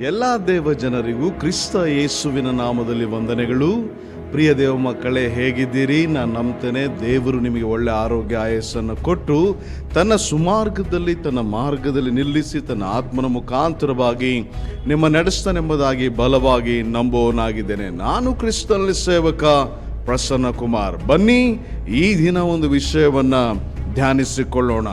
ಎಲ್ಲ ದೇವ ಜನರಿಗೂ ಕ್ರಿಸ್ತ ಯೇಸುವಿನ ನಾಮದಲ್ಲಿ ವಂದನೆಗಳು. ಪ್ರಿಯ ದೇವ ಮಕ್ಕಳೇ, ಹೇಗಿದ್ದೀರಿ? ನಾನು ನಂಬ್ತೇನೆ. ದೇವರು ನಿಮಗೆ ಒಳ್ಳೆ ಆರೋಗ್ಯ, ಆಯಸ್ಸನ್ನು ಕೊಟ್ಟು ತನ್ನ ಸುಮಾರ್ಗದಲ್ಲಿ, ತನ್ನ ಮಾರ್ಗದಲ್ಲಿ ನಿಲ್ಲಿಸಿ, ತನ್ನ ಆತ್ಮನ ಮುಖಾಂತರವಾಗಿ ನಿಮ್ಮ ನಡೆಸ್ತಾನೆಂಬುದಾಗಿ ಬಲವಾಗಿ ನಂಬುವನಾಗಿದ್ದೇನೆ ನಾನು ಕ್ರಿಸ್ತನಲ್ಲಿ ಸೇವಕ ಪ್ರಸನ್ನ ಕುಮಾರ್ ಬನ್ನಿ, ಈ ದಿನ ಒಂದು ವಿಷಯವನ್ನು ಧ್ಯಾನಿಸಿಕೊಳ್ಳೋಣ.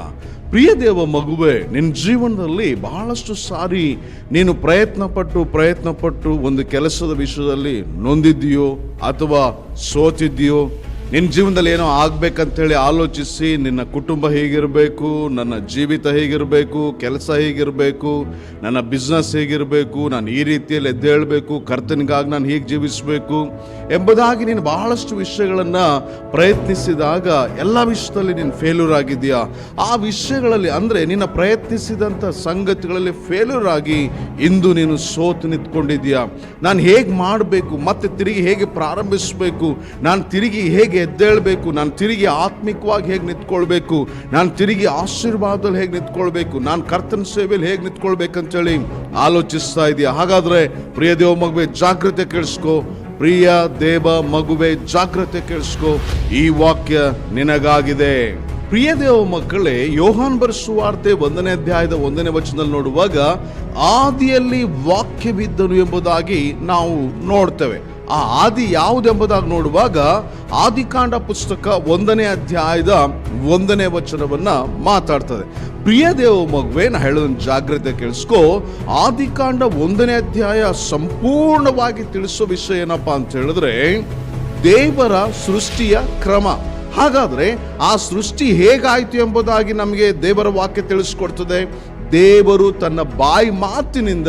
ಪ್ರಿಯ ದೇವ ಮಗುವೆ ನಿನ್ನ ಜೀವನದಲ್ಲಿ ಬಹಳಷ್ಟು ಸಾರಿ ನೀನು ಪ್ರಯತ್ನ ಪಟ್ಟು ಪ್ರಯತ್ನ ಪಟ್ಟು ಒಂದು ಕೆಲಸದ ವಿಷಯದಲ್ಲಿ ನೊಂದಿದ್ದೀಯೋ ಅಥವಾ ಸೋತಿದ್ದೀಯೋ? ನಿನ್ನ ಜೀವನದಲ್ಲಿ ಏನೋ ಆಗ್ಬೇಕಂತೇಳಿ ಆಲೋಚಿಸಿ, ನಿನ್ನ ಕುಟುಂಬ ಹೇಗಿರಬೇಕು, ನನ್ನ ಜೀವಿತ ಹೇಗಿರಬೇಕು, ಕೆಲಸ ಹೇಗಿರಬೇಕು, ನನ್ನ ಬಿಸ್ನೆಸ್ ಹೇಗಿರಬೇಕು, ನಾನು ಈ ರೀತಿಯಲ್ಲಿ ಎದ್ದೇಳಬೇಕು ಕರ್ತನಿಗಾಗಿ ನಾನು ಹೇಗೆ ಜೀವಿಸಬೇಕು ಎಂಬುದಾಗಿ ನೀನು ಬಹಳಷ್ಟು ವಿಷಯಗಳನ್ನು ಪ್ರಯತ್ನಿಸಿದಾಗ ಎಲ್ಲ ವಿಷಯದಲ್ಲಿ ನೀನು ಫೇಲ್ಯೂರ್ ಆಗಿದೆಯಾ ಆ ವಿಷಯಗಳಲ್ಲಿ ಅಂದರೆ ನಿನ್ನ ಪ್ರಯತ್ನಿಸಿದಂಥ ಸಂಗತಿಗಳಲ್ಲಿ ಫೇಲ್ಯೂರ್ ಆಗಿ ಇಂದು ನೀನು ಸೋತು ನಿಂತ್ಕೊಂಡಿದ್ದೀಯಾ? ನಾನು ಹೇಗೆ ಮಾಡಬೇಕು? ಮತ್ತೆ ತಿರುಗಿ ಹೇಗೆ ಪ್ರಾರಂಭಿಸಬೇಕು? ನಾನು ತಿರುಗಿ ಹೇಗೆ ಎದ್ದೇಳಬೇಕು. ನಾನು ತಿರುಗಿ ಆತ್ಮಿಕವಾಗಿ ಹೇಗೆ ನಿಂತ್ಕೊಳ್ಬೇಕು? ನಾನು ತಿರುಗಿ ಆಶೀರ್ವಾದದಲ್ಲಿ ಹೇಗೆ ನಿಂತ್ಕೊಳ್ಬೇಕು? ನಾನು ಕರ್ತನ ಸೇವೆಯಲ್ಲಿ ಹೇಗೆ ನಿಂತ್ಕೊಳ್ಬೇಕಂತೇಳಿ ಆಲೋಚಿಸ್ತಾ ಇದೆಯಾ. ಹಾಗಾದರೆ ಪ್ರಿಯ ದೇವ ಮಗುವೆ, ಜಾಗ್ರತೆ ಕೇಳಿಸ್ಕೊ. ಪ್ರಿಯ ದೇವ ಮಗುವೆ, ಜಾಗ್ರತೆ ಕೇಳಿಸ್ಕೊ. ಈ ವಾಕ್ಯ ನಿನಗಾಗಿದೆ. ಪ್ರಿಯ ದೇವ ಮಕ್ಕಳೇ, ಯೋಹಾನ್ ಬರೆಸುವಾರ್ತೆ ಒಂದನೇ ಅಧ್ಯಾಯದ ಒಂದನೇ ವಚನದಲ್ಲಿ ನೋಡುವಾಗ, ಆದಿಯಲ್ಲಿ ವಾಕ್ಯವಿದ್ದನು ಎಂಬುದಾಗಿ ನಾವು ನೋಡ್ತೇವೆ. ಆ ಆದಿ ಯಾವುದೆಂಬುದಾಗಿ ನೋಡುವಾಗ ಆದಿಕಾಂಡ ಪುಸ್ತಕ ಒಂದನೇ ಅಧ್ಯಾಯದ ಒಂದನೇ ವಚನವನ್ನ ಮಾತಾಡ್ತದೆ. ಪ್ರಿಯ ದೇವ ಮಗುವೆ, ನಾ ಹೇಳೋದನ್ನ ಜಾಗ್ರತೆ ಕೇಳಿಸ್ಕೋ. ಆದಿಕಾಂಡ ಒಂದನೇ ಅಧ್ಯಾಯ ಸಂಪೂರ್ಣವಾಗಿ ತಿಳಿಸೋ ವಿಷಯ ಏನಪ್ಪಾ ಅಂತ ಹೇಳಿದ್ರೆ, ದೇವರ ಸೃಷ್ಟಿಯ ಕ್ರಮ. ಹಾಗಾದ್ರೆ ಆ ಸೃಷ್ಟಿ ಹೇಗಾಯಿತು ಎಂಬುದಾಗಿ ನಮಗೆ ದೇವರ ವಾಕ್ಯ ತಿಳಿಸ್ಕೊಡ್ತದೆ. ದೇವರು ತನ್ನ ಬಾಯಿ ಮಾತಿನಿಂದ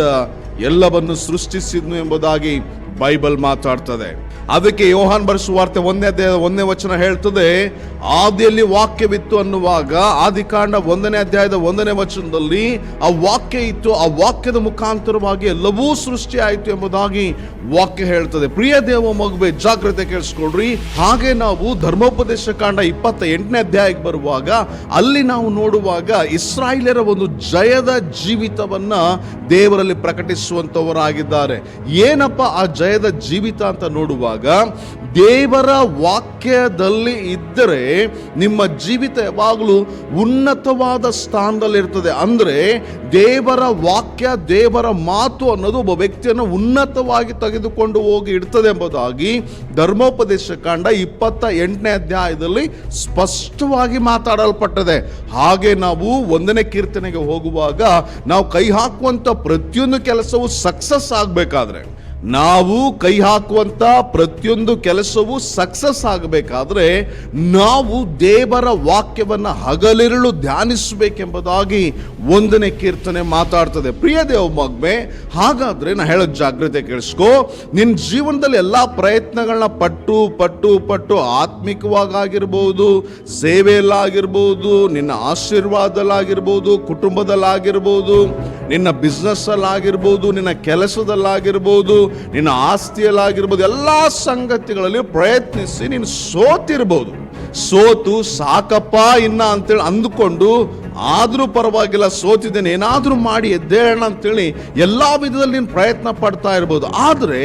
ಎಲ್ಲವನ್ನು ಸೃಷ್ಟಿಸಿದ್ನು ಎಂಬುದಾಗಿ ಬೈಬಲ್ ಮಾತಾಡ್ತದೆ. ಅದಕ್ಕೆ ಯೋಹಾನ್ ಬರೆಸುವಾರ್ತೆ ಒಂದನೇ ಅಧ್ಯಾಯ ಒಂದನೇ ವಚನ ಹೇಳ್ತದೆ, ಆದಿಯಲ್ಲಿ ವಾಕ್ಯವಿತ್ತು ಅನ್ನುವಾಗ, ಆದಿಕಾಂಡ ಒಂದನೇ ಅಧ್ಯಾಯದ ಒಂದನೇ ವಚನದಲ್ಲಿ ಆ ವಾಕ್ಯ ಇತ್ತು. ಆ ವಾಕ್ಯದ ಮುಖಾಂತರವಾಗಿ ಎಲ್ಲವೂ ಸೃಷ್ಟಿ ಆಯಿತು ಎಂಬುದಾಗಿ ವಾಕ್ಯ ಹೇಳ್ತದೆ. ಪ್ರಿಯ ದೇವ ಮಗುವೆ, ಜಾಗ್ರತೆ ಕೇಳಿಸ್ಕೊಳ್ರಿ. ಹಾಗೆ ನಾವು ಧರ್ಮೋಪದೇಶ ಕಾಂಡ ಇಪ್ಪತ್ತ ಎಂಟನೇ ಅಧ್ಯಾಯಕ್ಕೆ ಬರುವಾಗ, ಅಲ್ಲಿ ನಾವು ನೋಡುವಾಗ ಇಸ್ರಾಯೇಲರ ಒಂದು ಜಯದ ಜೀವಿತವನ್ನ ದೇವರಲ್ಲಿ ಪ್ರಕಟಿಸುವಂತವರಾಗಿದ್ದಾರೆ. ಏನಪ್ಪ ಆ ಜಯದ ಜೀವಿತ ಅಂತ ನೋಡುವಾಗ ದೇವರ ವಾಕ್ಯದಲ್ಲಿ ಇದ್ದರೆ ನಿಮ್ಮ ಜೀವಿತ ಯಾವಾಗಲೂ ಉನ್ನತವಾದ ಸ್ಥಾನದಲ್ಲಿರ್ತದೆ. ಅಂದರೆ ದೇವರ ವಾಕ್ಯ, ದೇವರ ಮಾತು ಅನ್ನೋದು ಒಬ್ಬ ವ್ಯಕ್ತಿಯನ್ನು ಉನ್ನತವಾಗಿ ತೆಗೆದುಕೊಂಡು ಹೋಗಿ ಇಡ್ತದೆ ಎಂಬುದಾಗಿ ಧರ್ಮೋಪದೇಶ ಕಾಂಡ ಇಪ್ಪತ್ತ ಎಂಟನೇ ಅಧ್ಯಾಯದಲ್ಲಿ ಸ್ಪಷ್ಟವಾಗಿ ಮಾತಾಡಲ್ಪಟ್ಟದೆ. ಹಾಗೆ ನಾವು ಒಂದನೇ ಕೀರ್ತನೆಗೆ ಹೋಗುವಾಗ ನಾವು ಕೈ ಹಾಕುವಂಥ ಪ್ರತಿಯೊಂದು ಕೆಲಸವು ಸಕ್ಸಸ್ ಆಗಬೇಕಾದ್ರೆ ನಾವು ಕೈ ಹಾಕುವಂಥ ಪ್ರತಿಯೊಂದು ಕೆಲಸವೂ ಸಕ್ಸಸ್ ಆಗಬೇಕಾದ್ರೆ ನಾವು ದೇವರ ವಾಕ್ಯವನ್ನು ಹಗಲಿರುಳು ಧ್ಯಾನಿಸಬೇಕೆಂಬುದಾಗಿ ಒಂದನೇ ಕೀರ್ತನೆ ಮಾತಾಡ್ತದೆ. ಪ್ರಿಯ ದೇವ ಮಗ್ಮೆ, ಹಾಗಾದರೆ ನಾ ಹೇಳೋ ಜಾಗ್ರತೆ ಕೇಳಿಸ್ಕೋ. ನಿನ್ನ ಜೀವನದಲ್ಲಿ ಎಲ್ಲ ಪ್ರಯತ್ನಗಳನ್ನ ಪಟ್ಟು ಪಟ್ಟು ಪಟ್ಟು ಆತ್ಮಿಕವಾಗಿರ್ಬೋದು, ಸೇವೆಯಲ್ಲಾಗಿರ್ಬೋದು, ನಿನ್ನ ಆಶೀರ್ವಾದಲ್ಲಾಗಿರ್ಬೋದು, ಕುಟುಂಬದಲ್ಲಾಗಿರ್ಬೋದು ನಿನ್ನ ಬಿಸ್ನೆಸ್ಸಲ್ಲಾಗಿರ್ಬೋದು ನಿನ್ನ ಕೆಲಸದಲ್ಲಾಗಿರ್ಬೋದು, ನಿನ್ನ ಆಸ್ತಿಯಲ್ಲಾಗಿರ್ಬೋದು, ಎಲ್ಲ ಸಂಗತಿಗಳಲ್ಲಿ ಪ್ರಯತ್ನಿಸಿ ನೀನು ಸೋತಿರ್ಬೋದು. ಸೋತು ಸಾಕಪ್ಪ, ಇನ್ನ ಅಂತೇಳಿ ಅಂದುಕೊಂಡು ಆದರೂ ಪರವಾಗಿಲ್ಲ, ಸೋತಿದ್ದೇನೆ, ಏನಾದರೂ ಮಾಡಿ ಎದ್ದೇಳೋಣ ಅಂತೇಳಿ ಎಲ್ಲ ವಿಧದಲ್ಲಿ ನೀನು ಪ್ರಯತ್ನ ಪಡ್ತಾ ಇರ್ಬೋದು. ಆದರೆ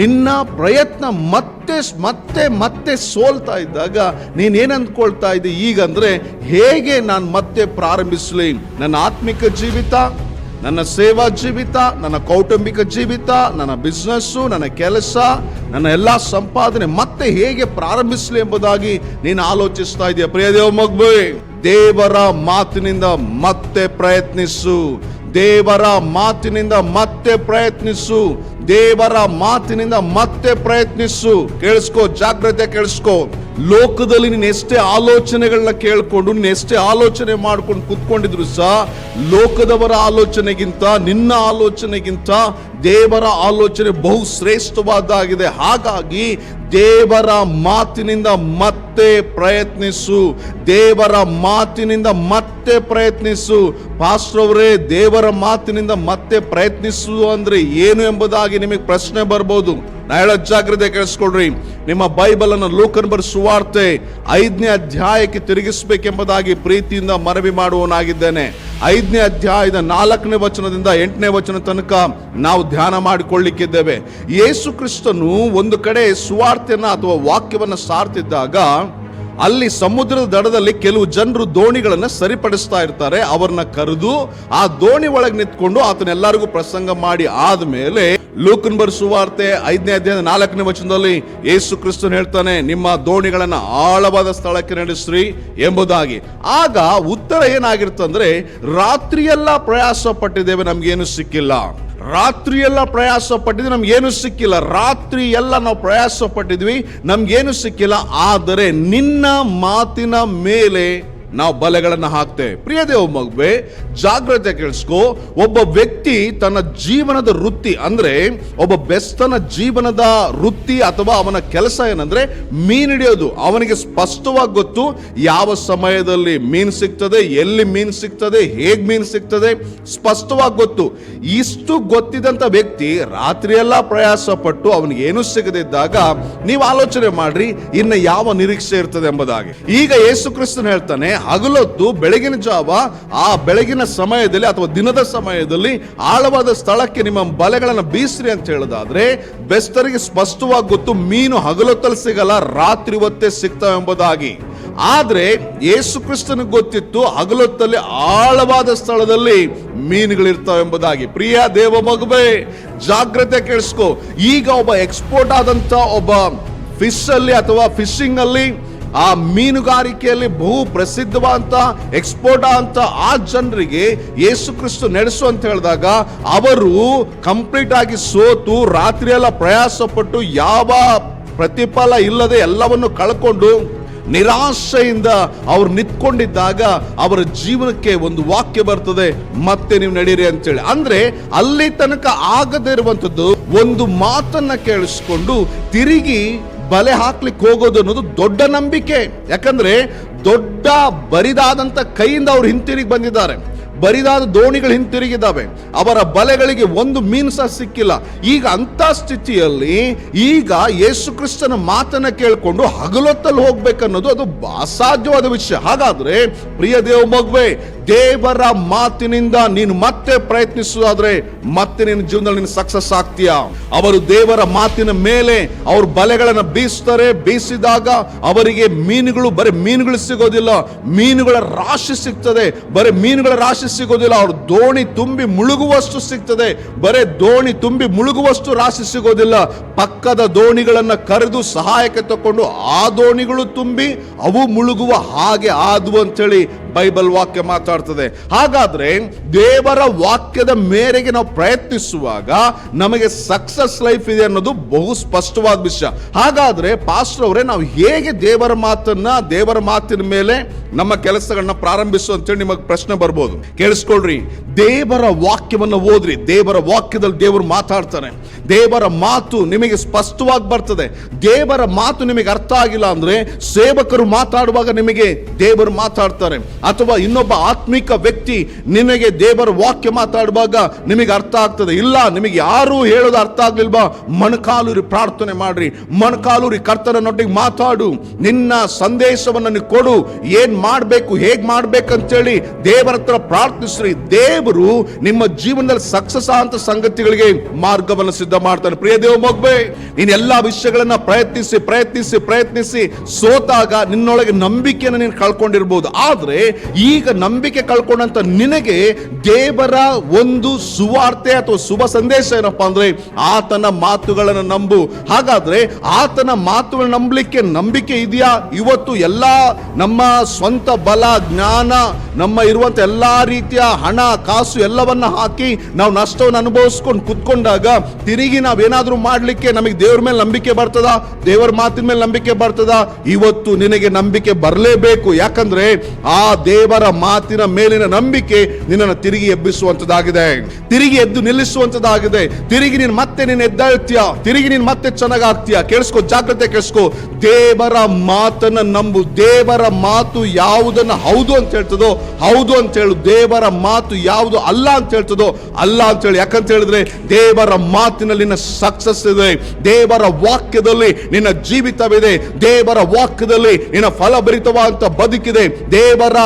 ನಿನ್ನ ಪ್ರಯತ್ನ ಮತ್ತೆ ಮತ್ತೆ ಮತ್ತೆ ಸೋಲ್ತಾ ಇದ್ದಾಗ ನೀನೇನು ಅಂದ್ಕೊಳ್ತಾ ಇದ್ದೆ? ಈಗಂದರೆ ಹೇಗೆ ನಾನು ಮತ್ತೆ ಪ್ರಾರಂಭಿಸಲಿ? ನನ್ನ ಆತ್ಮಿಕ ಜೀವಿತ ನನ್ನ ಸೇವಾ ಜೀವಿತ, ನನ್ನ ಕೌಟುಂಬಿಕ ಜೀವಿತ, ನನ್ನ ಬಿಸ್ನೆಸ್ಸು, ನನ್ನ ಕೆಲಸ, ನನ್ನ ಎಲ್ಲ ಸಂಪಾದನೆ ಮತ್ತೆ ಹೇಗೆ ಪ್ರಾರಂಭಿಸಲಿ ಎಂಬುದಾಗಿ ನೀನು ಆಲೋಚಿಸ್ತಾ ಇದೆಯಾ. ಪ್ರಿಯ ದೇವ ಮಗ್ಬೆ ದೇವರ ಮಾತಿನಿಂದ ಮತ್ತೆ ಪ್ರಯತ್ನಿಸು. ದೇವರ ಮಾತಿನಿಂದ ಮತ್ತೆ ಪ್ರಯತ್ನಿಸು. ದೇವರ ಮಾತಿನಿಂದ ಮತ್ತೆ ಪ್ರಯತ್ನಿಸು. ಕೇಳಿಸ್ಕೋ, ಜಾಗ್ರತೆ ಕೇಳಿಸ್ಕೋ. ಲೋಕದಲ್ಲಿ ನೀನು ಎಷ್ಟೇ ಆಲೋಚನೆಗಳನ್ನ ಕೇಳ್ಕೊಂಡು, ನೀನು ಎಷ್ಟೇ ಆಲೋಚನೆ ಮಾಡ್ಕೊಂಡು ಕುತ್ಕೊಂಡಿದ್ರು ಸಹ, ಲೋಕದವರ ಆಲೋಚನೆಗಿಂತ, ನಿನ್ನ ಆಲೋಚನೆಗಿಂತ ದೇವರ ಆಲೋಚನೆ ಬಹು ಶ್ರೇಷ್ಠವಾದಾಗಿದೆ ಹಾಗಾಗಿ ದೇವರ ಮಾತಿನಿಂದ ಮತ್ತೆ ಪ್ರಯತ್ನಿಸು. ದೇವರ ಮಾತಿನಿಂದ ಮತ್ತೆ ಪ್ರಯತ್ನಿಸು. ಪಾಸ್ಟರ್ ಅವರೇ, ದೇವರ ಮಾತಿನಿಂದ ಮತ್ತೆ ಪ್ರಯತ್ನಿಸು ಅಂದ್ರೆ ಏನು ಎಂಬುದಾಗಿ ನಿಮಗೆ ಪ್ರಶ್ನೆ ಬರ್ಬೋದು. ನಾ ಹೇಳೋ ಜಾಗ್ರತೆ ಕೇಳಿಸ್ಕೊಡ್ರಿ ನಿಮ್ಮ ಬೈಬಲ್ ಅನ್ನು ಲೋಕನ್ ಬರ್ ಸುವಾರ್ತೆ ಐದನೇ ಅಧ್ಯಾಯಕ್ಕೆ ತಿರುಗಿಸಬೇಕೆಂಬುದಾಗಿ ಪ್ರೀತಿಯಿಂದ ಮನವಿ ಮಾಡುವವನಾಗಿದ್ದೇನೆ. ಐದನೇ ಅಧ್ಯಾಯದ ನಾಲ್ಕನೇ ವಚನದಿಂದ ಎಂಟನೇ ವಚನ ತನಕ ನಾವು ಧ್ಯಾನ ಮಾಡಿಕೊಳ್ಳಿಕ್ಕಿದ್ದೇವೆ. ಯೇಸು ಕ್ರಿಸ್ತನು ಒಂದು ಕಡೆ ಸುವಾರ್ತೆಯನ್ನು ಅಥವಾ ವಾಕ್ಯವನ್ನು ಸಾರ್ತಿದ್ದಾಗ ಅಲ್ಲಿ ಸಮುದ್ರದ ದಡದಲ್ಲಿ ಕೆಲವು ಜನರು ದೋಣಿಗಳನ್ನ ಸರಿಪಡಿಸ್ತಾ ಇರ್ತಾರೆ, ಅವ್ರನ್ನ ಕರೆದು ಆ ದೋಣಿ ಒಳಗೆ ನಿಂತ್ಕೊಂಡು ಆತನ ಎಲ್ಲರಿಗೂ ಪ್ರಸಂಗ ಮಾಡಿ ಆದ್ಮೇಲೆ ಲೂಕನ್ ಬರ್ ಸುವಾರ್ತೆ ಐದನೇ ಅಧ್ಯಾಯ ನಾಲ್ಕನೇ ವಚನದಲ್ಲಿ ಯೇಸು ಕ್ರಿಸ್ತನ್ ಹೇಳ್ತಾನೆ, ನಿಮ್ಮ ದೋಣಿಗಳನ್ನ ಆಳವಾದ ಸ್ಥಳಕ್ಕೆ ನಡೆಸ್ರಿ ಎಂಬುದಾಗಿ. ಆಗ ಉತ್ತರ ಏನಾಗಿರ್ತಂದ್ರೆ, ರಾತ್ರಿಯೆಲ್ಲ ಪ್ರಯಾಸ ಪಟ್ಟಿದ್ದೇವೆ ನಮ್ಗೇನು ಸಿಕ್ಕಿಲ್ಲ. ರಾತ್ರಿ ಎಲ್ಲ ಪ್ರಯಾಸ ಪಟ್ಟಿದ್ವಿ ನಮ್ಗೇನು ಸಿಕ್ಕಿಲ್ಲ. ರಾತ್ರಿ ಎಲ್ಲ ನಾವು ಪ್ರಯಾಸ ಪಟ್ಟಿದ್ವಿ ನಮ್ಗೇನು ಸಿಕ್ಕಿಲ್ಲ. ಆದರೆ ನಿನ್ನ ಮಾತಿನ ಮೇಲೆ ನಾವು ಬಲೆಗಳನ್ನು ಹಾಕ್ತೇವೆ. ಪ್ರಿಯ ದೇವ ಮಗುವೆ, ಜಾಗ್ರತೆ ಕೇಳಿಸ್ಕೋ. ಒಬ್ಬ ವ್ಯಕ್ತಿ ತನ್ನ ಜೀವನದ ವೃತ್ತಿ ಅಂದ್ರೆ, ಒಬ್ಬ ಬೆಸ್ತನ ಜೀವನದ ವೃತ್ತಿ ಅಥವಾ ಅವನ ಕೆಲಸ ಏನಂದ್ರೆ, ಮೀನ್ ಹಿಡಿಯೋದು. ಅವನಿಗೆ ಸ್ಪಷ್ಟವಾಗಿ ಗೊತ್ತು, ಯಾವ ಸಮಯದಲ್ಲಿ ಮೀನ್ ಸಿಗ್ತದೆ, ಎಲ್ಲಿ ಮೀನ್ ಸಿಗ್ತದೆ, ಹೇಗೆ ಮೀನು ಸಿಗ್ತದೆ, ಸ್ಪಷ್ಟವಾಗಿ ಗೊತ್ತು. ಇಷ್ಟು ಗೊತ್ತಿದ್ದಂಥ ವ್ಯಕ್ತಿ ರಾತ್ರಿಯೆಲ್ಲ ಪ್ರಯಾಸ ಪಟ್ಟು ಅವನಿಗೆ ಏನು ಸಿಗದಿದ್ದಾಗ, ನೀವು ಆಲೋಚನೆ ಮಾಡ್ರಿ, ಇನ್ನು ಯಾವ ನಿರೀಕ್ಷೆ ಇರ್ತದೆ ಎಂಬುದಾಗಿ. ಈಗ ಯೇಸು ಕ್ರಿಸ್ತನ್ ಹೇಳ್ತಾನೆ ಹಗಲೊತ್ತು ಬೆಳಗಿನ ಜಾವ, ಆ ಬೆಳಗಿನ ಸಮಯದಲ್ಲಿ ಅಥವಾ ದಿನದ ಸಮಯದಲ್ಲಿ ಆಳವಾದ ಸ್ಥಳಕ್ಕೆ ನಿಮ್ಮ ಬಲೆಗಳನ್ನು ಬೀಸ್ರಿ ಅಂತ ಹೇಳೋದಾದ್ರೆ, ಬೆಸ್ತರಿಗೆ ಸ್ಪಷ್ಟವಾಗಿ ಗೊತ್ತು, ಮೀನು ಹಗಲೊತ್ತಲ್ಲಿ ಸಿಗಲ್ಲ, ರಾತ್ರಿ ಹೊತ್ತೇ ಸಿಗ್ತವೆ ಎಂಬುದಾಗಿ. ಆದ್ರೆ, ಯೇಸು ಕ್ರಿಸ್ತನಿಗೆ ಗೊತ್ತಿತ್ತು, ಹಗಲೊತ್ತಲ್ಲಿ ಆಳವಾದ ಸ್ಥಳದಲ್ಲಿ ಮೀನುಗಳಿರ್ತಾವೆ ಎಂಬುದಾಗಿ. ಪ್ರಿಯ ದೇವ ಮಗುವೆ, ಜಾಗ್ರತೆ ಕೇಳಿಸ್ಕೋ. ಈಗ ಒಬ್ಬ ಎಕ್ಸ್ಪೋರ್ಟ್ ಆದಂತ ಒಬ್ಬ ಫಿಶ್ ಅಲ್ಲಿ ಅಥವಾ ಫಿಶಿಂಗ್ ಅಲ್ಲಿ ಆ ಮೀನುಗಾರಿಕೆಯಲ್ಲಿ ಬಹು ಪ್ರಸಿದ್ಧವಾದಂತ ಎಕ್ಸ್ಪೋರ್ಟ್ ಅಂತ ಆ ಜನರಿಗೆ ಯೇಸು ಕ್ರಿಸ್ತು ನಡೆಸು ಅಂತ ಹೇಳಿದಾಗ ಅವರು ಕಂಪ್ಲೀಟ್ ಆಗಿ ಸೋತು ರಾತ್ರಿಯೆಲ್ಲ ಪ್ರಯಾಸ ಪಟ್ಟು ಯಾವ ಪ್ರತಿಫಲ ಇಲ್ಲದೆ ಎಲ್ಲವನ್ನು ಕಳ್ಕೊಂಡು ನಿರಾಶೆಯಿಂದ ಅವ್ರು ನಿಂತ್ಕೊಂಡಿದ್ದಾಗ ಅವರ ಜೀವನಕ್ಕೆ ಒಂದು ವಾಕ್ಯ ಬರ್ತದೆ, ಮತ್ತೆ ನೀವು ನಡೀರಿ ಅಂತೇಳಿ. ಅಂದ್ರೆ ಅಲ್ಲಿ ತನಕ ಆಗದೇ ಇರುವಂತದ್ದು ಒಂದು ಮಾತನ್ನ ಕೇಳಿಸ್ಕೊಂಡು ತಿರುಗಿ ಬಲೆ ಹಾಕ್ಲಿಕ್ಕೆ ಹೋಗೋದು ಅನ್ನೋದು ದೊಡ್ಡ ನಂಬಿಕೆ. ಯಾಕಂದ್ರೆ ದೊಡ್ಡ ಬರಿದಾದಂತ ಕೈಯಿಂದ ಅವ್ರು ಹಿಂತಿರುಗಿ ಬಂದಿದ್ದಾರೆ. ಬರಿದಾದ ದೋಣಿಗಳು ಹಿಂತಿರುಗಿದ್ದಾವೆ. ಅವರ ಬಲೆಗಳಿಗೆ ಒಂದು ಮೀನು ಸಹ ಸಿಕ್ಕಿಲ್ಲ. ಈಗ ಅಂತ ಸ್ಥಿತಿಯಲ್ಲಿ ಈಗ ಯೇಸು ಕ್ರಿಸ್ತನ ಮಾತನ್ನ ಕೇಳಿಕೊಂಡು ಹಗಲೊತ್ತಲ್ಲಿ ಹೋಗ್ಬೇಕನ್ನೋದು ಅದು ಅಸಾಧ್ಯವಾದ ವಿಷಯ. ಹಾಗಾದ್ರೆ ಪ್ರಿಯ ದೇವ ಮಗುವೆ ದೇವರ ಮಾತಿನಿಂದ ನೀನು ಮತ್ತೆ ಪ್ರಯತ್ನಿಸುವುದಾದ್ರೆ ಮತ್ತೆ ನಿನ್ನ ಜೀವನದಲ್ಲಿ ನೀನು ಸಕ್ಸಸ್ ಆಗ್ತೀಯ? ಅವರು ದೇವರ ಮಾತಿನ ಮೇಲೆ ಅವರು ಬಲೆಗಳನ್ನು ಬೀಸ್ತಾರೆ, ಬೀಸಿದಾಗ ಅವರಿಗೆ ಮೀನುಗಳು, ಬರೀ ಮೀನುಗಳು ಸಿಗೋದಿಲ್ಲ, ಮೀನುಗಳ ರಾಶಿ ಸಿಗ್ತದೆ, ಬರೀ ಮೀನುಗಳ ರಾಶಿ ಸಿಗೋದಿಲ್ಲ, ಅವ್ರ ದೋಣಿ ತುಂಬಿ ಮುಳುಗುವಷ್ಟು ಸಿಗ್ತದೆ, ಬರೇ ದೋಣಿ ತುಂಬಿ ಮುಳುಗುವಷ್ಟು ರಾಶಿ ಸಿಗೋದಿಲ್ಲ, ಪಕ್ಕದ ದೋಣಿಗಳನ್ನು ಕರೆದು ಸಹಾಯಕ್ಕೆ ತಕೊಂಡು ಆ ದೋಣಿಗಳು ತುಂಬಿ ಅವು ಮುಳುಗುವ ಹಾಗೆ ಆದವು ಅಂತೇಳಿ ಬೈಬಲ್ ವಾಕ್ಯ ಮಾತಾಡ್ತದೆ. ಹಾಗಾದ್ರೆ ದೇವರ ವಾಕ್ಯದ ಮೇರೆಗೆ ನಾವು ಪ್ರಯತ್ನಿಸುವಾಗ ನಮಗೆ ಸಕ್ಸಸ್ ಲೈಫ್ ಇದೆ ಅನ್ನೋದು ಬಹು ಸ್ಪಷ್ಟವಾದ ವಿಷಯ. ಹಾಗಾದ್ರೆ ಪಾಸ್ಟರ್ ಅವರೇ, ನಾವು ಹೇಗೆ ದೇವರ ಮಾತನ್ನ, ದೇವರ ಮಾತಿನ ಮೇಲೆ ನಮ್ಮ ಕೆಲಸಗಳನ್ನ ಪ್ರಾರಂಭಿಸು ಅಂತೇಳಿ ನಿಮಗೆ ಪ್ರಶ್ನೆ ಬರ್ಬೋದು. ಕೇಳಿಸ್ಕೊಳ್ರಿ. ದೇವರ ವಾಕ್ಯವನ್ನು ಓದ್ರಿ. ದೇವರ ವಾಕ್ಯದಲ್ಲಿ ದೇವರು ಮಾತಾಡ್ತಾರೆ ದೇವರ ಮಾತು ನಿಮಗೆ ಸ್ಪಷ್ಟವಾಗಿ ಬರ್ತದೆ. ದೇವರ ಮಾತು ನಿಮಗೆ ಅರ್ಥ ಆಗಿಲ್ಲ ಅಂದ್ರೆ ಸೇವಕರು ಮಾತಾಡುವಾಗ ನಿಮಗೆ ದೇವರು ಮಾತಾಡ್ತಾರೆ. ಅಥವಾ ಇನ್ನೊಬ್ಬ ಆತ್ಮಿಕ ವ್ಯಕ್ತಿ ನಿಮಗೆ ದೇವರ ವಾಕ್ಯ ಮಾತಾಡುವಾಗ ನಿಮಗೆ ಅರ್ಥ ಆಗ್ತದೆ. ಇಲ್ಲ, ನಿಮಗೆ ಯಾರು ಹೇಳೋದು ಅರ್ಥ ಆಗ್ಲಿಲ್ವಾ? ಮಣಕಾಲೂರಿ ಪ್ರಾರ್ಥನೆ ಮಾಡ್ರಿ. ಮೊಣಕಾಲೂರಿ ಕರ್ತನೊಟ್ಟಿಗೆ ಮಾತಾಡು. ನಿನ್ನ ಸಂದೇಶವನ್ನು ಕೊಡು. ಏನ್ ಮಾಡ್ಬೇಕು ಮಾಡಬೇಕು ಅಂತೇಳಿ ದೇವರ ಹತ್ರ ಪ್ರಾರ್ಥಿಸ್ರಿ. ದೇವರು ನಿಮ್ಮ ಜೀವನದಲ್ಲಿ ಸಕ್ಸಸ್ ಅಂತ ಸಂಗತಿಗಳಿಗೆ ಮಾರ್ಗವನ್ನು ಸಿದ್ಧ ಮಾಡ್ತಾನೆ. ಪ್ರಿಯ ದೇವ ಮಗ್ಬೆ ನೀನ್ ಎಲ್ಲಾ ವಿಷಯಗಳನ್ನ ಪ್ರಯತ್ನಿಸಿ ಪ್ರಯತ್ನಿಸಿ ಪ್ರಯತ್ನಿಸಿ, ಸೋತಾಗ ನಿನ್ನೊಳಗೆ ನಂಬಿಕೆಯನ್ನು ನೀನು ಕಳ್ಕೊಂಡಿರ್ಬೋದು. ಆದ್ರೆ ಈಗ ನಂಬಿಕೆ ಕಳ್ಕೊಂಡಂತ ನಿನಗೆ ದೇವರ ಒಂದು ಸುವಾರ್ತೆ ಅಥವಾ ಶುಭ ಸಂದೇಶ ಏನಪ್ಪಾ ಅಂದ್ರೆ ಆತನ ಮಾತುಗಳನ್ನು ನಂಬು. ಹಾಗಾದ್ರೆ ಆತನ ಮಾತುಗಳನ್ನು ನಂಬಲಿಕ್ಕೆ ನಂಬಿಕೆ ಇದೆಯಾ? ಇವತ್ತು ಎಲ್ಲಾ ನಮ್ಮ ಸ್ವಂತ ಬಲ, ಜ್ಞಾನ, ನಮ್ಮ ಇರುವಂತ ಎಲ್ಲಾ ರೀತಿಯ ಹಣ, ಕಾಸು ಎಲ್ಲವನ್ನ ಹಾಕಿ ನಾವು ನಷ್ಟವನ್ನು ಅನುಭವಿಸ್ಕೊಂಡು ಕುತ್ಕೊಂಡಾಗ ತಿರುಗಿ ನಾವೇನಾದರೂ ಮಾಡಲಿಕ್ಕೆ ನಮಗೆ ದೇವ್ರ ಮೇಲೆ ನಂಬಿಕೆ ಬರ್ತದ? ದೇವರ ಮಾತಿನ ಮೇಲೆ ನಂಬಿಕೆ ಬರ್ತದ? ಇವತ್ತು ನಿನಗೆ ನಂಬಿಕೆ ಬರಲೇಬೇಕು. ಯಾಕಂದ್ರೆ ಆ ದೇವರ ಮಾತಿನ ಮೇಲಿನ ನಂಬಿಕೆ ನಿನ್ನನ್ನು ತಿರುಗಿ ಎಬ್ಬಿಸುವಂಥದ್ದಾಗಿದೆ ತಿರುಗಿ ಎದ್ದು ನಿಲ್ಲಿಸುವಂಥದ್ದಾಗಿದೆ ತಿರುಗಿ ನೀನು ಮತ್ತೆ ನೀನು ಎದ್ದಾಳ್ತೀಯ. ತಿರುಗಿ ನೀನು ಮತ್ತೆ ಚೆನ್ನಾಗಾಗ್ತೀಯ. ಕೇಳಿಸ್ಕೋ, ಜಾಗ್ರತೆ ಕೇಳಿಸ್ಕೋ. ದೇವರ ಮಾತನ್ನ ನಂಬು. ದೇವರ ಮಾತು ಯಾವುದನ್ನ ಹೌದು ಅಂತ ಹೇಳ್ತದೋ, ಹೌದು ಅಂತ ಹೇಳು, ದೇವರ ಮಾತು ಯಾವುದು ಅಲ್ಲ ಅಂತ ಹೇಳ್ತದೋ, ಅಲ್ಲ ಅಂತ ಹೇಳಿ. ಯಾಕಂತ ಹೇಳಿದ್ರೆ, ದೇವರ ಮಾತಿನಲ್ಲಿ ನಿನ್ನ ಸಕ್ಸಸ್ ಇದೆ, ದೇವರ ವಾಕ್ಯದಲ್ಲಿ ನಿನ್ನ ಜೀವಿತವಿದೆ, ದೇವರ ವಾಕ್ಯದಲ್ಲಿ ನಿನ್ನ ಫಲಭರಿತವಾದಂತ ಬದುಕಿದೆ, ದೇವರ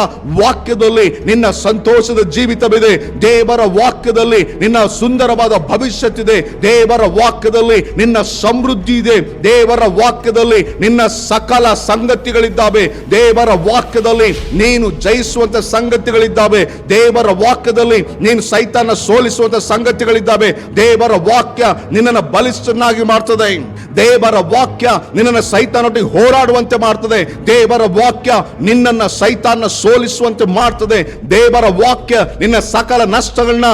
ವಾಕ್ಯದಲ್ಲಿ ನಿನ್ನ ಸಂತೋಷದ ಜೀವಿತವಿದೆ, ದೇವರ ವಾಕ್ಯದಲ್ಲಿ ನಿನ್ನ ಸುಂದರವಾದ ಭವಿಷ್ಯತ್ತಿದೆ, ದೇವರ ವಾಕ್ಯದಲ್ಲಿ ನಿನ್ನ ಸಮೃದ್ಧಿ ಇದೆ, ದೇವರ ವಾಕ್ಯದಲ್ಲಿ ನಿನ್ನ ಸಕಲ ಸಂಗತಿಗಳಿದ್ದಾವೆ, ದೇವರ ವಾಕ್ಯದಲ್ಲಿ ನೀನು ಜಯಿಸುವಂತ ಸಂಗತಿಗಳಿದ್ದಾವೆ, ದೇವರ ವಾಕ್ಯದಲ್ಲಿ ನೀನು ಸೈತಾನ ಸೋಲಿಸುವಂತ ಸಂಗತಿಗಳಿದ್ದಾವೆ, ದೇವರ ವಾಕ್ಯ ನಿನ್ನನ್ನು ಬಲಿಷ್ಠನಾಗಿ ಮಾಡ್ತದೆ. ದೇವರ ವಾಕ್ಯ ನಿನ್ನನ್ನು ಸೈತಾನೊಟ್ಟಿಗೆ ಹೋರಾಡುವಂತೆ ಮಾಡ್ತದೆ. ದೇವರ ವಾಕ್ಯ ನಿನ್ನನ್ನ ಸೈತಾನ ಸೋಲಿಸುವಂತೆ ಮಾಡ್ತದೆ. ದೇವರ ವಾಕ್ಯ ನಿನ್ನ ಸಕಲ ನಷ್ಟಗಳನ್ನ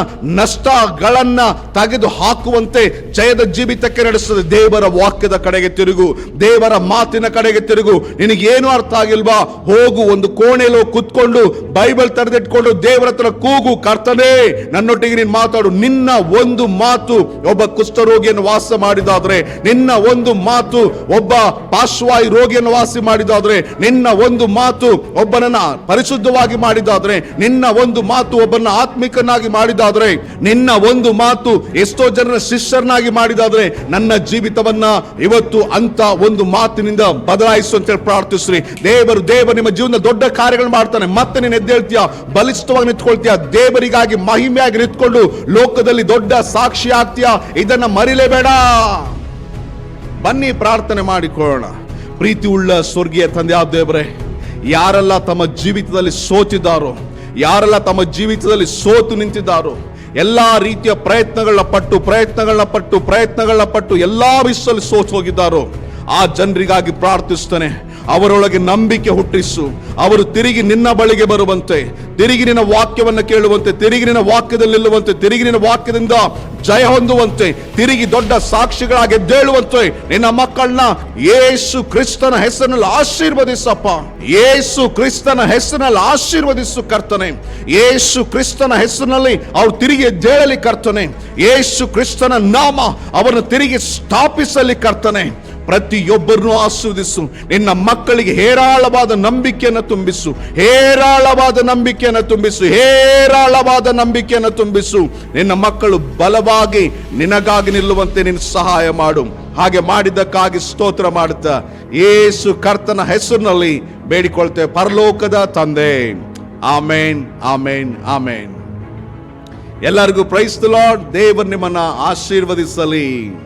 ನಷ್ಟಗಳನ್ನ ತೆಗೆದು ಹಾಕುವಂತೆ ಜಯದ ಜೀವಿತಕ್ಕೆ ನಡೆಸ್ತದೆ. ದೇವರ ವಾಕ್ಯದ ಕಡೆಗೆ ತಿರುಗು, ದೇವರ ಮಾತಿನ ಕಡೆಗೆ ತಿರುಗು. ನಿನಗೇನು ಅರ್ಥ ಆಗಿಲ್ವಾ? ಹೋಗು ಒಂದು ಕೋಣೆಲೋ ಕುತ್ಕೊಂಡು ಬೈಬಲ್ ತೆರೆದಿಟ್ಕೊಂಡು ದೇವರ ಹತ್ರ ಕೂಗು, ಕರ್ತನೇ, ನನ್ನೊಟ್ಟಿಗೆ ನೀನು ಮಾತಾಡು. ನಿನ್ನ ಒಂದು ಮಾತು ಒಬ್ಬ ಕುಷ್ಠರೋಗಿಯನ್ನು ವಾಸ ಮಾಡಿದಾದ್ರೆ, ನಿನ್ನ ಒಂದು ಮಾತು ಒಬ್ಬ ಪಾರ್ಶ್ವಾಯು ರೋಗಿಯನ್ನು ವಾಸಿ ಮಾಡಿದಾದ್ರೆ, ನಿನ್ನ ಒಂದು ಮಾತು ಒಬ್ಬನನ್ನ ಪರಿಶುದ್ಧವಾಗಿ ಮಾಡಿದಾದ್ರೆ, ನಿನ್ನ ಒಂದು ಮಾತು ಒಬ್ಬನ ಆತ್ಮಿಕನಾಗಿ ಮಾಡಿದಾದ್ರೆ, ನಿನ್ನ ಒಂದು ಮಾತು ಎಷ್ಟೋ ಜನರ ಶಿಷ್ಯರನ್ನಾಗಿ ಮಾಡಿದಾದ್ರೆ, ನನ್ನ ಜೀವಿತವನ್ನ ಇವತ್ತು ಅಂತ ಒಂದು ಮಾತಿನಿಂದ ಬದಲಾಯಿಸು ಅಂತ ಹೇಳಿ ಪ್ರಾರ್ಥಿಸ್ರಿ. ದೇವರು ದೇವರು ನಿಮ್ಮ ಜೀವನ ದೊಡ್ಡ ಕಾರ್ಯಗಳು ಮಾಡ್ತಾನೆ. ಮತ್ತೆ ನೀನು ಎದ್ದೇಳ್ತೀಯ? ಬಲಿಷ್ಠವಾಗಿ ನಿಂತ್ಕೊಳ್ತೀಯ? ದೇವರಿಗಾಗಿ ಮಹಿಮೆಯಾಗಿ ನಿಂತ್ಕೊಂಡು ಲೋಕದಲ್ಲಿ ದೊಡ್ಡ ಸಾಕ್ಷಿ ಆಗ್ತೀಯ? ಇದನ್ನ ಮರಿಲೇಬೇಡ. ಬನ್ನಿ ಪ್ರಾರ್ಥನೆ ಮಾಡಿಕೊಳ್ಳೋಣ. ಪ್ರೀತಿ ಉಳ್ಳ ಸ್ವರ್ಗೀಯ ತಂದೆ ದೇವರೇ, ಯಾರೆಲ್ಲ ತಮ್ಮ ಜೀವಿತದಲ್ಲಿ ಸೋತಿದ್ದಾರೋ, ಯಾರೆಲ್ಲ ತಮ್ಮ ಜೀವಿತದಲ್ಲಿ ಸೋತು ನಿಂತಿದ್ದಾರೋ, ಎಲ್ಲಾ ರೀತಿಯ ಪ್ರಯತ್ನಗಳನ್ನ ಪಟ್ಟು ಪ್ರಯತ್ನಗಳನ್ನ ಪಟ್ಟು ಪ್ರಯತ್ನಗಳನ್ನ ಪಟ್ಟು ಎಲ್ಲಾ ವಿಶ್ವದಲ್ಲಿ ಸೋತು ಹೋಗಿದ್ದಾರೋ, ಆ ಜನರಿಗಾಗಿ ಪ್ರಾರ್ಥಿಸ್ತೇನೆ. ಅವರೊಳಗೆ ನಂಬಿಕೆ ಹುಟ್ಟಿಸು. ಅವರು ತಿರುಗಿ ನಿನ್ನ ಬಳಿಗೆ ಬರುವಂತೆ, ತಿರುಗಿ ನಿನ್ನ ವಾಕ್ಯವನ್ನು ಕೇಳುವಂತೆ, ತಿರುಗಿ ನಿನ್ನ ವಾಕ್ಯದಲ್ಲಿ ನಿಲ್ಲುವಂತೆ, ತಿರುಗಿ ನಿನ್ನ ವಾಕ್ಯದಿಂದ ಜಯ ಹೊಂದುವಂತೆ, ತಿರುಗಿ ದೊಡ್ಡ ಸಾಕ್ಷಿಗಳಾಗಿ ಎದ್ದೇಳುವಂತೆ ನಿನ್ನ ಮಕ್ಕಳನ್ನ ಯೇಸು ಕ್ರಿಸ್ತನ ಹೆಸರಿನಲ್ಲಿ ಆಶೀರ್ವದಿಸಪ್ಪ. ಯೇಸು ಕ್ರಿಸ್ತನ ಹೆಸರಿನಲ್ಲಿ ಆಶೀರ್ವದಿಸು ಕರ್ತನೆ. ಯೇಸು ಕ್ರಿಸ್ತನ ಹೆಸರಿನಲ್ಲಿ ಅವ್ರು ತಿರುಗಿ ಎದ್ದೇಳಲಿ ಕರ್ತನೆ. ಯೇಸು ಕ್ರಿಸ್ತನ ನಾಮ ಅವರನ್ನು ತಿರುಗಿ ಸ್ಥಾಪಿಸಲಿ ಕರ್ತನೆ. ಪ್ರತಿಯೊಬ್ಬರನ್ನು ಆಸ್ವಾದಿಸು ನಿನ್ನ ಮಕ್ಕಳಿಗೆ ಹೇರಾಳವಾದ ನಂಬಿಕೆಯನ್ನು ತುಂಬಿಸು. ಹೇರಾಳವಾದ ನಂಬಿಕೆಯನ್ನು ತುಂಬಿಸು. ಹೇರಾಳವಾದ ನಂಬಿಕೆಯನ್ನು ತುಂಬಿಸು. ನಿನ್ನ ಮಕ್ಕಳು ಬಲವಾಗಿ ನಿನಗಾಗಿ ನಿಲ್ಲುವಂತೆ ನಿನ್ನ ಸಹಾಯ ಮಾಡು. ಹಾಗೆ ಮಾಡಿದ್ದಕ್ಕಾಗಿ ಸ್ತೋತ್ರ ಮಾಡುತ್ತಾ. ಏಸು ಕರ್ತನ ಹೆಸರಿನಲ್ಲಿ ಬೇಡಿಕೊಳ್ತೇವೆ. ಪರಲೋಕದ ತಂದೆ. ಆಮೇನ್ ಆಮೇನ್ ಆಮೇನ್. ಎಲ್ಲರಿಗೂ ಪ್ರೈಸ್ ಲಾರ್ಡ್. ದೇವರು ನಿಮ್ಮನ್ನ ಆಶೀರ್ವದಿಸಲಿ.